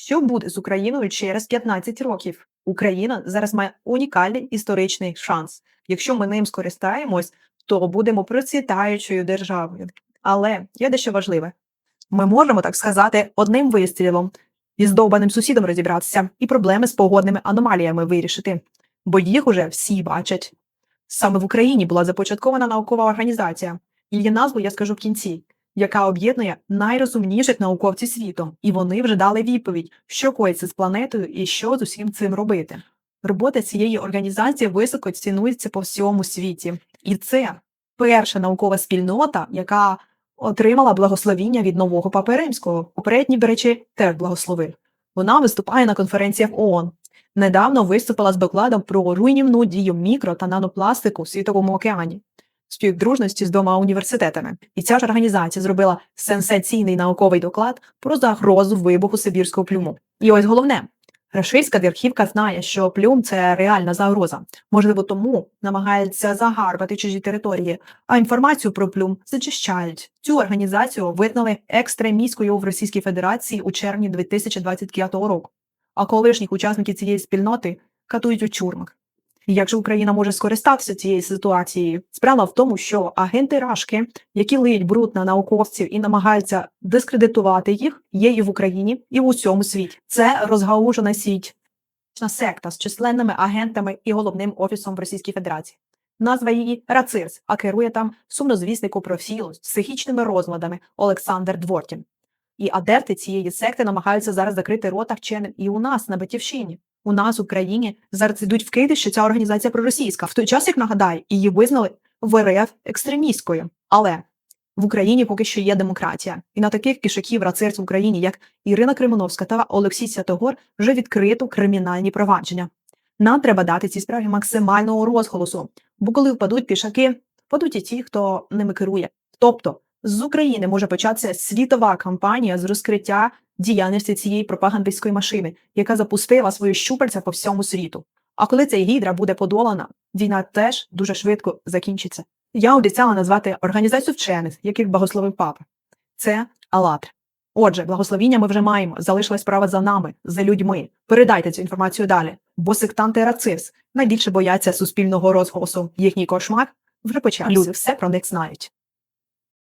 Що буде з Україною через 15 років? Україна зараз має унікальний історичний шанс. Якщо ми ним скористаємось, то будемо процвітаючою державою. Але є дещо важливе. Ми можемо, так сказати, одним вистрілом із довбаним сусідом розібратися і проблеми з погодними аномаліями вирішити, бо їх уже всі бачать. Саме в Україні була започаткована наукова організація, її назву я скажу в кінці, яка об'єднує найрозумніших науковців світу, і вони вже дали відповідь, що коїться з планетою і що з усім цим робити. Робота цієї організації високо цінується по всьому світі, і це перша наукова спільнота, яка отримала благословіння від нового папи римського. Попередній, до речі, теж благословив. Вона виступає на конференціях ООН. Недавно виступила з докладом про руйнівну дію мікро та нанопластику в світовому океані співдружності з двома університетами. І ця ж організація зробила сенсаційний науковий доклад про загрозу вибуху Сибірського плюму. І ось головне. Рашистська верхівка знає, що плюм це реальна загроза. Можливо, тому намагається загарбати чужі території, а інформацію про плюм зачищають. Цю організацію визнали екстремістською в Російській Федерації у червні 2025 року. А колишніх учасників цієї спільноти катують у тюрмах. Як же Україна може скористатися цією ситуацією? Справа в тому, що агенти Рашки, які лиють бруд на науковців і намагаються дискредитувати їх, є і в Україні, і в усьому світі. Це розгаужена сіть секта з численними агентами і головним офісом в Російській Федерації. Назва її Рацирс, а керує там сумнозвісник у профілу з психічними розладами Олександр Дворкін. І адепти цієї секти намагаються зараз закрити рота вченим і у нас на Батьківщині. У нас в Україні зараз йдуть вкиди, що ця організація проросійська. В той час, як нагадаю, її визнали в РФ екстремісткою. Але в Україні поки що є демократія, і на таких кишаків рацирць в Україні, як Ірина Кримоновська та Олексій Святогор, вже відкрито кримінальні провадження. Нам треба дати цій справі максимального розголосу, бо коли впадуть пішаки, впадуть і ті, хто ними керує. Тобто з України може початися світова кампанія з розкриття діяльності цієї пропагандистської машини, яка запустила свої щупальця по всьому світу. А коли ця гідра буде подолана, війна теж дуже швидко закінчиться. Я обіцяла назвати організацію вчених, яких благословив папа. Це Алатр. Отже, благословіння ми вже маємо. Залишилась справа за нами, за людьми. Передайте цю інформацію далі, бо сектанти рацис найбільше бояться суспільного розголосу. Їхній кошмар вже почався. Люди все про них знають.